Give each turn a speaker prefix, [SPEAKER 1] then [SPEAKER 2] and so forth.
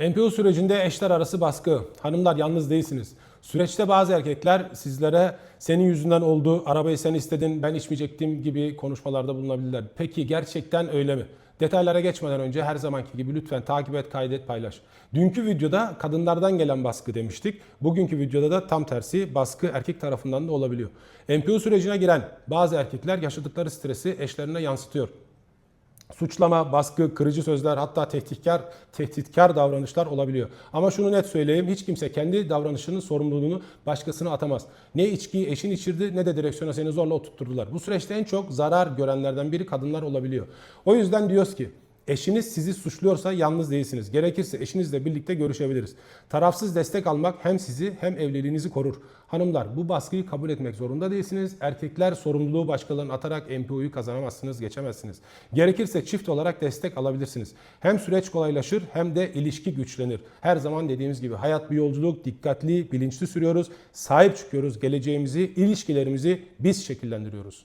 [SPEAKER 1] NPO sürecinde eşler arası baskı. Hanımlar yalnız değilsiniz. Süreçte bazı erkekler sizlere senin yüzünden oldu, arabayı sen istedin, ben içmeyecektim gibi konuşmalarda bulunabilirler. Peki gerçekten öyle mi? Detaylara geçmeden önce her zamanki gibi lütfen takip et, kaydet, paylaş. Dünkü videoda kadınlardan gelen baskı demiştik. Bugünkü videoda da tam tersi baskı erkek tarafından da olabiliyor. NPO sürecine giren bazı erkekler yaşadıkları stresi eşlerine yansıtıyor suçlama, baskı, kırıcı sözler hatta tehditkar, tehditkar davranışlar olabiliyor. Ama şunu net söyleyeyim hiç kimse kendi davranışının sorumluluğunu başkasına atamaz. Ne içkiyi eşin içirdi ne de direksiyona seni zorla oturtturdular. Bu süreçte en çok zarar görenlerden biri kadınlar olabiliyor. O yüzden diyoruz ki Eşiniz sizi suçluyorsa yalnız değilsiniz. Gerekirse eşinizle birlikte görüşebiliriz. Tarafsız destek almak hem sizi hem evliliğinizi korur. Hanımlar bu baskıyı kabul etmek zorunda değilsiniz. Erkekler sorumluluğu başkalarına atarak MPO'yu kazanamazsınız, geçemezsiniz. Gerekirse çift olarak destek alabilirsiniz. Hem süreç kolaylaşır hem de ilişki güçlenir. Her zaman dediğimiz gibi hayat bir yolculuk, dikkatli, bilinçli sürüyoruz. Sahip çıkıyoruz geleceğimizi, ilişkilerimizi biz şekillendiriyoruz.